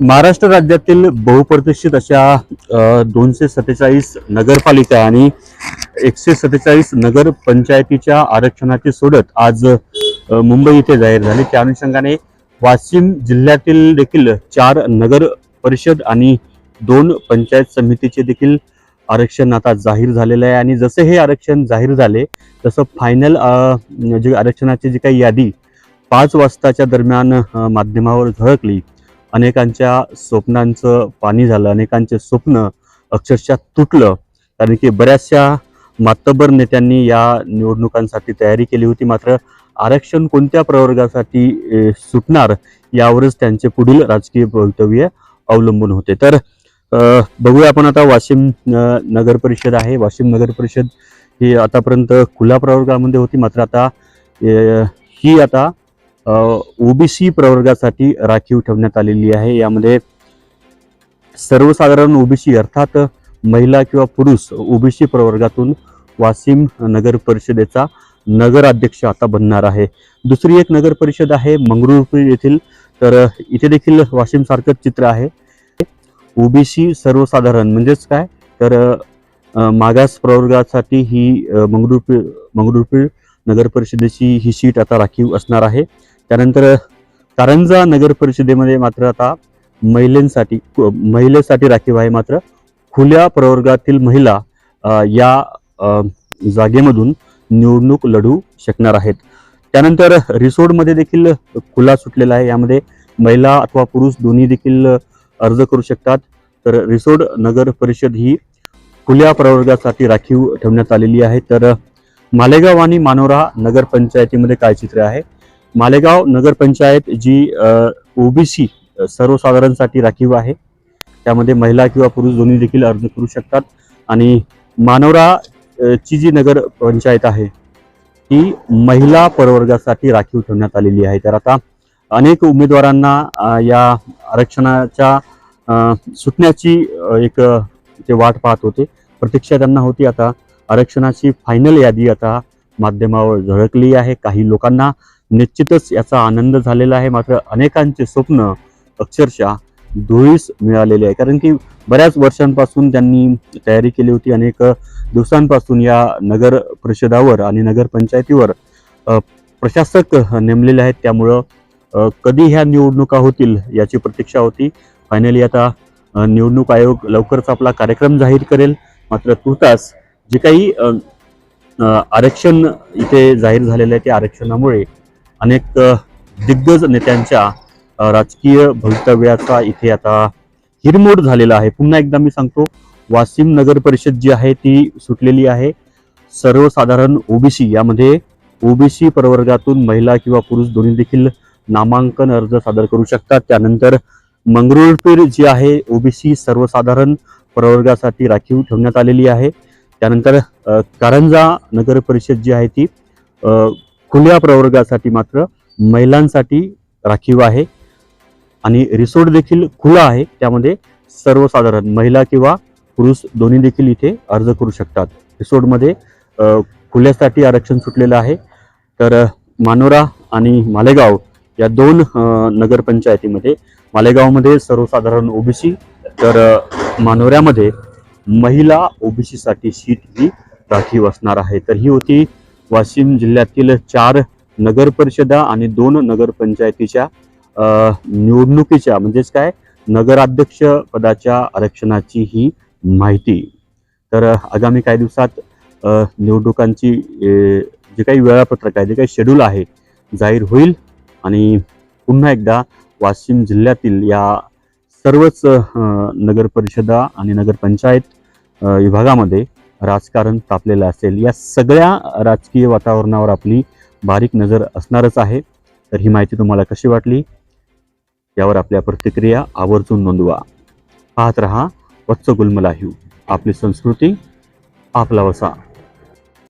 महाराष्ट्र राज्यातील बहुप्रतिष्ठित अशा दोनशे सत्तेचाळीस नगरपालिका आणि एकशे सत्तेचाळीस नगर पंचायतीच्या आरक्षणाची सोडत आज मुंबई इथे जाहीर झाली. त्या अनुषंगाने वाशिम जिल्ह्यातील देखील चार नगर परिषद आणि दोन पंचायत समितीचे देखील आरक्षण आता जाहीर झालेलं आहे. आणि जसे हे आरक्षण जाहीर झाले तसं फायनल जे आरक्षणाची जी काही यादी पाच वाजताच्या दरम्यान माध्यमावर झळकली. अनेकांच्या स्वप्नांचं पाणी झालं अनेकांचे स्वप्न अक्षरशः तुटलं. कारण की बऱ्याचशा मातबर नेत्यांनी या निवडणुकांसाठी तयारी केली होती. मात्र आरक्षण कोणत्या प्रवर्गासाठी सुटणार यावरच त्यांचे पुढील राजकीय भवितव्य अवलंबून होते. तर बघूया आपण आता वाशिम अ, नगर परिषद आहे. वाशिम नगर परिषद ही आतापर्यंत खुल्या प्रवर्गामध्ये होती. मात्र आता ही आता ओबीसी प्रवर्गासाठी राखीव ठेवण्यात आलेली आहे. यामध्ये सर्वसाधारण ओबीसी अर्थात महिला किंवा पुरुष ओबीसी प्रवर्गातून वाशिम नगर परिषदेचा नगराध्यक्ष आता बनणार आहे. दुसरी एक नगर परिषद आहे मंगरुळपीर येथील. तर इथे देखील वाशिम सारखंच चित्र आहे. ओबीसी सर्वसाधारण म्हणजेच काय? तर मागास प्रवर्गासाठी ही मंगरुळपीर मंगरुळपीर नगर परिषदेची ही सीट आता राखीव असणार आहे. त्यानंतर कारंजा नगर परिषदेमध्ये मात्र आता महिलेंसाठी महिलेसाठी राखीव आहे मात्र. खुल्या प्रवर्गातील महिला या जागेमधून निवडणूक लढू शकणार आहेत. त्यानंतर रिसोडमध्ये देखील खुला सुटलेला आहे. यामध्ये महिला अथवा पुरुष दोन्ही देखील अर्ज करू शकतात. तर रिसोड नगर परिषद ही खुल्या प्रवर्गासाठी राखीव ठेवण्यात आलेली आहे. तर मालेगाव आणि मानोरा नगरपंचायतीमध्ये काय चित्र आहे? मालेगाव नगरपंचायत जी ओबीसी सर्वसाधारणसाठी राखीव आहे. त्यामध्ये महिला किंवा पुरुष दोन्ही देखील अर्ज करू शकतात. आणि मानोरा ची जी नगर पंचायत आहे ती महिला प्रवर्गासाठी राखीव ठेवण्यात आलेली आहे. तर आता अनेक उमेदवारांना या आरक्षणाच्या सुटण्याची एक ते वाट पाहत होते. प्रतीक्षा त्यांना होती. आता आरक्षणाची फायनल यादी आता माध्यमावर झळकली आहे. काही लोकांना निश्चितच याचा आनंद झालेला आहे. मात्र अनेकांचे स्वप्न अक्षरशः धुळीस मिळालेले आहे. कारण की बऱ्याच वर्षांपासून त्यांनी तयारी केली होती. अनेक दिवसांपासून या नगर परिषदावर आणि नगरपंचायतीवर प्रशासक नेमलेले आहेत. त्यामुळं कधी ह्या निवडणुका होतील याची प्रतीक्षा होती. फायनली आता निवडणूक आयोग लवकरच आपला कार्यक्रम जाहीर करेल. मात्र तुर्तास जे काही आरक्षण इथे जाहीर झालेलं आहे त्या आरक्षणामुळे अनेक दिग्गज नेत्यांच्या राजकीय भवितव्याचा इथे आता हिरमोड झालेला आहे. पुन्हा एकदा मी सांगतो वाशिम नगर परिषद जी आहे ती सुटलेली आहे. सर्वसाधारण ओबीसी यामध्ये ओबीसी प्रवर्गातून महिला किंवा पुरुष दोन्ही देखील नामांकन अर्ज सादर करू शकतात. त्यानंतर मंगरुळपीर जी आहे ओबीसी सर्वसाधारण प्रवर्गासाठी राखीव ठेवण्यात आलेली आहे. त्यानंतर कारंजा नगर परिषद जी आहे ती खुल्या प्रवर्गासाठी मात्र महिलांसाठी राखीव आहे. आणि रिसोर्ट देखील खुला आहे. त्यामध्ये सर्वसाधारण महिला किंवा पुरुष दोन्ही देखील इथे अर्ज करू शकतात. रिसोर्टमध्ये खुल्यासाठी आरक्षण सुटलेलं आहे. तर मानोरा आणि मालेगाव या दोन नगरपंचायतीमध्ये मालेगावमध्ये सर्वसाधारण ओबीसी तर मानोऱ्यामध्ये महिला ओबीसीसाठी सीट ही राखीव असणार आहे. तर ही होती वाशिम जिल्ह्यातील चार नगर परिषदा आणि दोन नगरपंचायतीच्या निवडणुकीच्या म्हणजेच काय? नगराध्यक्ष पदाच्या आरक्षणाची ही माहिती. तर आगामी काही दिवसात निवडणुकांची जे काही वेळापत्रक आहे जे काही शेड्यूल आहे जाहीर होईल. आणि पुन्हा एकदा वाशिम जिल्ह्यातील या सर्वच नगरपरिषदा आणि नगरपंचायत विभागामध्ये राजकारण तापलेलं असेल. या सगळ्या राजकीय वातावरणावर आपली बारीक नजर असणारच आहे. तर ही माहिती तुम्हाला कशी वाटली? यावर आपल्या प्रतिक्रिया आवर्जून नोंदवा. पाहत रहा वत्स गुलमलाह्यू आपली संस्कृती आपला वसा.